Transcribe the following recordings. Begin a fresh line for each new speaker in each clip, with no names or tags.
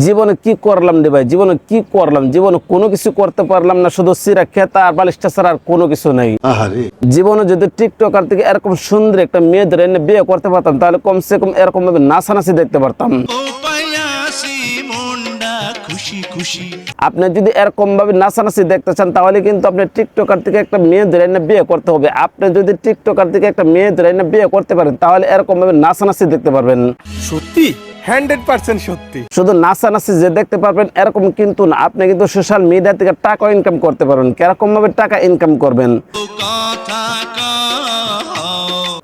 জীবনে কি করলাম রে ভাই? জীবনে কি করলাম? জীবনে কোনো কিছু করতে পারলাম না শুধু সিরা খেতা আর বালিশটা ছাড়া আর কোনো কিছু নেই। জীবনে যদি টিকটকার থেকে এরকম সুন্দর একটা মেয়েদের এনে বিয়ে করতে পারতাম তাহলে কমসে কম এরকম ভাবে নাচানাচি দেখতে পারতাম।
পায়াসি মন্ডা খুশি খুশি।
আপনি যদি এরকম ভাবে নাচানাচি দেখতে চান তাহলে কিন্তু আপনি টিকটকার থেকে একটা মেয়ে ধরে এনে বিয়ে করতে হবে। আপনি যদি টিকটকার থেকে একটা মেয়ে ধরে এনে বিয়ে করতে পারেন তাহলে এরকম ভাবে নাচানাচি দেখতে পারবেন।
সত্যি? হান্ড্রেড পার্সেন্ট সত্যি।
শুধু নাচানাচি যে দেখতে পারবেন এরকম কিন্তু না। আপনি কিন্তু সোশ্যাল মিডিয়া থেকে টাকা ইনকাম করতে পারবেন। কীরকম ভাবে টাকা ইনকাম করবেন?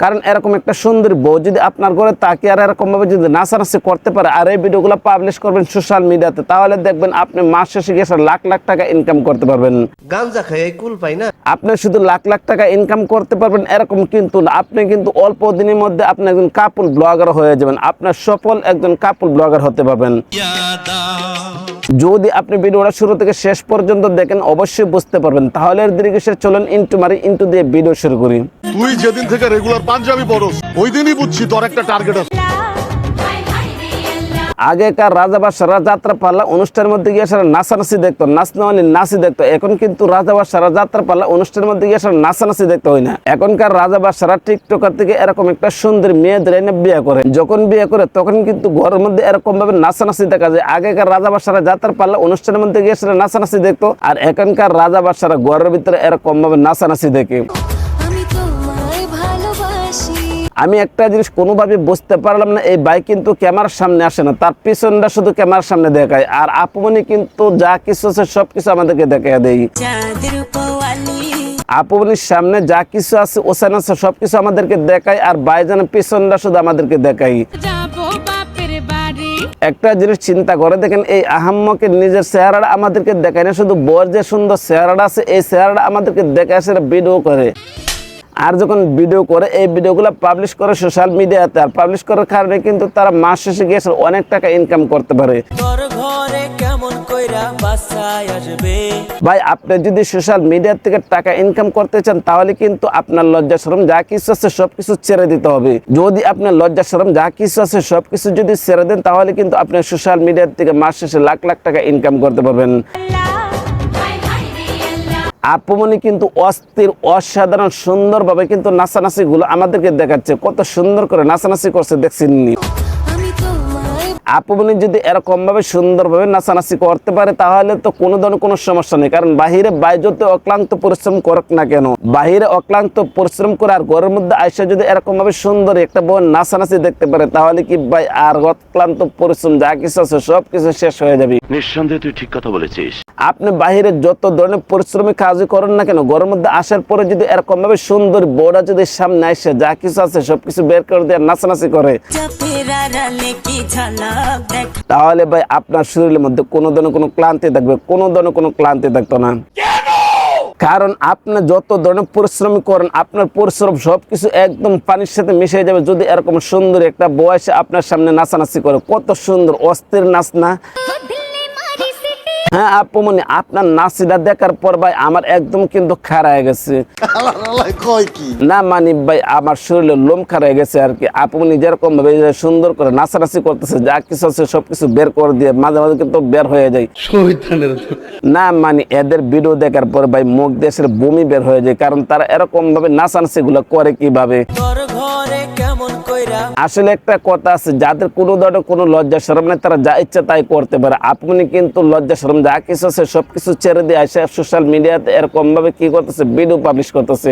কারণ এরকম একটা সুন্দর বউ যদি আপনার ঘরে তাকে আর এরকম ভাবে যদি নাচানাচি করতে পারে আর এই ভিডিওগুলো পাবলিশ করবেন সোশ্যাল মিডিয়াতে তাহলে দেখবেন আপনি মাস শেষে গিয়ে লাখ লাখ টাকা ইনকাম করতে পারবেন।
গাঞ্জা খাই কুল পাই না।
আপনি শুধু লাখ লাখ টাকা ইনকাম করতে পারবেন এরকম কিন্তু না। আপনি কিন্তু অল্প দিনের মধ্যে আপনি একজন কাপুল ব্লগার হয়ে যাবেন। আপনার সফল একজন কাপুল ব্লগার হতে পারবেন। যদি আপনি ভিডিওটা শুরু থেকে শেষ পর্যন্ত দেখেন অবশ্যই বুঝতে পারবেন। তাহলে এর দিকে সে চলেন ইন্টু মারি ইন্টু দিয়ে ভিডিও শুরু করি।
তুই যেদিন থেকে রেগুলার পাঞ্জাবি পরস। ওই দিনই বুঝছি তোর একটা টার্গেট আছে।
আগেকার রাজা বাদশারা পাল্লা অনুষ্ঠানের মধ্যে গিয়ে সারা নাচানাচি দেখতো। নাচ নেওয়ালি নাচি দেখতো। এখন কিন্তু রাজা বাদশারা পাল্লা অনুষ্ঠানের মধ্যে গিয়ে সারা নাচানাচি দেখতে হয় না। এখনকার রাজা বাদশারা টিকটকার থেকে এরকম একটা সুন্দর মেয়েদের এনে বিয়ে করে। যখন বিয়ে করে, তখন কিন্তু ঘরের মধ্যে এরকম ভাবে নাচানাচি দেখা যায়। আগেকার রাজা বাদশারা যাত্রা পাল্লা অনুষ্ঠানের মধ্যে গিয়ে সারা নাচানাচি দেখতো। আর এখনকার রাজা বাদশারা ঘরের ভিতরে এরকম ভাবে নাচানাচি দেখে।
আমি
একটা জিনিস কোনোভাবে বুঝতে পারলাম না এই বাইক কিন্তু ক্যামেরার সামনে আসে না। তার পিছনটা শুধু ক্যামেরার সামনে দেখায়। আর আপুমনি কিন্তু যা কিছু আছে সব কিছু আমাদেরকে দেখা দেয় আপুমনির সামনে যা কিছু আছে ওসান আছে সব কিছু আমাদেরকে দেখায়। আর বাইজানের পিছনটা শুধু আমাদেরকে দেখায়। একটা জিনিস চিন্তা করে দেখেন এই আহাম্মকের নিজের চেহারাটা আমাদেরকে দেখায় না শুধু বর যে সুন্দর চেহারাটা আছে এই চেহারাটা আমাদেরকে দেখায় সেটা ভিডিও করে। আর যখন ভিডিও করে এই ভিডিওগুলো পাবলিশ করে সোশ্যাল মিডিয়াতে আর পাবলিশ করার কারণে কিন্তু তারা মাস শেষে গিয়ে অনেক টাকা ইনকাম করতে পারে। ভাই আপনি যদি সোশ্যাল মিডিয়া থেকে টাকা ইনকাম করতে চান তাহলে কিন্তু আপনার লজ্জা শরম যা কিছু আছে সবকিছু ছেড়ে দিতে হবে। যদি আপনার লজ্জা শরম যা কিছু আছে সবকিছু যদি ছেড়ে দেন তাহলে কিন্তু আপনি সোশ্যাল মিডিয়া থেকে মাস শেষে লাখ লাখ টাকা ইনকাম করতে পারবেন। আপমনি কিন্তু অস্থির, অসাধারণ, সুন্দরভাবে কিন্তু নাচানাচিগুলো আমাদেরকে দেখাচ্ছে। কত সুন্দর করে নাচানাচি করছে দেখছেননি
আমি
আপনি যদি এরকম ভাবে সুন্দরভাবে নাচানাচি করতে পারে তাহলে তো কোনো ধরনের কোনো সমস্যা নেই। কারণ বাহিরে বাইজতে অক্লান্ত পরিশ্রম করুক না কেন। বাহিরে অক্লান্ত পরিশ্রম করে আর ঘরের মধ্যে আইসা যদি এরকম ভাবে সুন্দর একটা বোন নাচানাচি দেখতে পারে তাহলে কি ভাই আর অক্লান্ত পরিশ্রম যা কিছু আছে সব কিছু শেষ হয়ে যাবে।
নিঃসন্দেহে তুই ঠিক কথা বলেছিস।
আপনি বাহিরে যত ধরনের পরিশ্রমী কাজই করেন না কেন ঘরের মধ্যে আসার পরে যদি এরকম ভাবে সুন্দর বোর্ডা যদি সামনে আসে যা কিছু আছে সবকিছু বের করে দিয়ে নাচানাচি করে। তাহলে ভাই আপনার শরীরের মধ্যে কোনো ধরনের কোনো ক্লান্তি থাকবে, কোনো ধরনের কোনো ক্লান্তি থাকতো না। কারণ আপনি যত ধরনের পরিশ্রম করেন, আপনার পরিশ্রম সবকিছু একদম পানির সাথে মিশে যাবে। যদি এরকম সুন্দর একটা বয়সে আপনার সামনে নাচানাচি করে, কত সুন্দর, অস্থির নাচ না? হ্যাঁ আপু মনে আপনার নাচিটা দেখার পর ভাই আমার একদম কিন্তু খারাপ হয়ে গেছে।
আল্লাহ কয় কি?
না মানি ভাই আমার শরীরে লোম খারাপ হয়ে গেছে আর কি। আপু মনে যেরকম ভাবে সুন্দর করে নাচানাচি করতেছে যা কিছু আছে সবকিছু বের করে দিয়ে মাঝে মাঝে কিন্তু বের হয়ে যায়। না মানে এদের ভিডিও দেখার পর ভাই মুখ দেশের বমি বের হয়ে যায় কারণ তারা এরকম ভাবে নাচানাচি গুলো করে কীভাবে? আসলে একটা কথা আছে যাদের কোনো ধরনের কোনো লজ্জা শরম নেই তারা যা ইচ্ছা তাই করতে পারে। আপনি কিন্তু লজ্জা শরম যা কিছু আছে সবকিছু ছেড়ে দিয়ে আসে সোশ্যাল মিডিয়াতে এরকম ভাবে কি করতেছে? ভিডিও পাবলিশ করতেছে।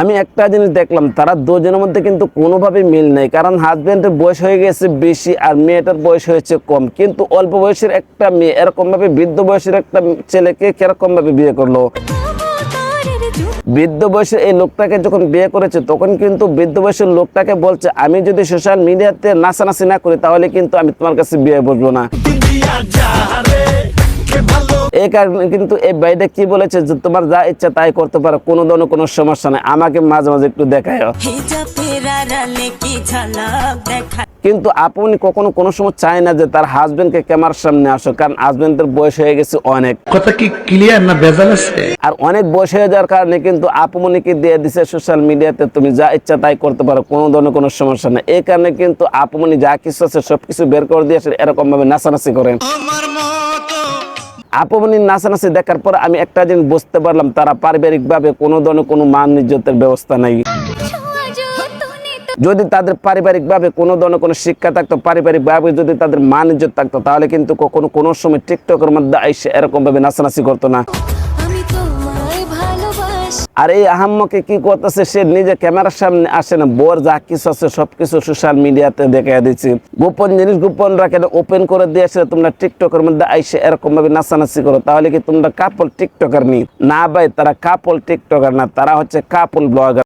আমি একটা জিনিস দেখলাম তারা দুজনের মধ্যে কিন্তু কোনোভাবে মিল নেই। কারণ হাজবেন্ডের বয়স হয়ে গেছে বেশি আর মেয়েটার বয়স হয়েছে কম। কিন্তু অল্প বয়সের একটা মেয়ে এরকম ভাবে বৃদ্ধ বয়সের একটা ছেলেকে কীরকম ভাবে বিয়ে করল? বৃদ্ধ বয়সের এই লোকটাকে যখন বিয়ে করেছে, তখন কিন্তু বৃদ্ধ বয়সের লোকটাকে বলছে, আমি যদি সোশ্যাল মিডিয়াতে নাচানাচি না করি, তাহলে কিন্তু আমি তোমার কাছে বিয়ে বসবো না। এই কারণে কিন্তু এই বাইরে কি বলেছে যে, তোমার যা ইচ্ছা তাই করতে পারো, কোনো ধরনের কোনো সমস্যা নেই। আমাকে মাঝে মাঝে একটু দেখায়? কিন্তু আপনি কখনো কোনো সময় চায় না যে তার হাজবেন্ডকে ক্যামেরার সামনে আসো কারণ হাজবেন্ডের বয়স হয়ে গেছে অনেক।
কথা কি ক্লিয়ার না ভেজাল আছে?
আর অনেক বয়স হয়ে যাওয়ার কারণে কিন্তু আপুমনিকে দিয়ে দিছে সোশ্যাল মিডিয়াতে তুমি যা ইচ্ছা তাই করতে পারো কোনো ধরনের কোনো সমস্যা নেই। এই কারণে কিন্তু আপুমনি যা কিছু আছে সবকিছু বের করে দিয়েছে এরকম ভাবে নাচানাচি করেন আপুমনির নাচানাচি দেখার পর আমি একটা জিনিস বুঝতে পারলাম তারা পারিবারিক ভাবে কোনো ধরনের কোনো মান ইজ্জতের ব্যবস্থা নাই। যদি তাদের পারিবারিকভাবে কোনো ধরনের কোনো শিক্ষা থাকতো পারিবারিক ভাবে যদি তাদের মান ইজ্জত থাকতো তাহলে কিন্তু কখনো কোনো সময় টিকটকের মধ্যে আইসে এরকম ভাবে নাচানাচি করতো না। আর এই আহাম্মকে কি করতেছে সে নিজে ক্যামেরার সামনে আসে না বোর যা কিছু আছে সবকিছু সোশ্যাল মিডিয়াতে দেখা দিচ্ছি। গোপন জিনিস গোপন রাখে ওপেন করে দিয়েছে তোমরা টিকটকের মধ্যে আইসে এরকম ভাবে নাচানাচি করো তাহলে কি তোমরা কাপল টিকটকার নি? না ভাই তারা কাপল টিকটকার না তারা হচ্ছে কাপল ব্লগার।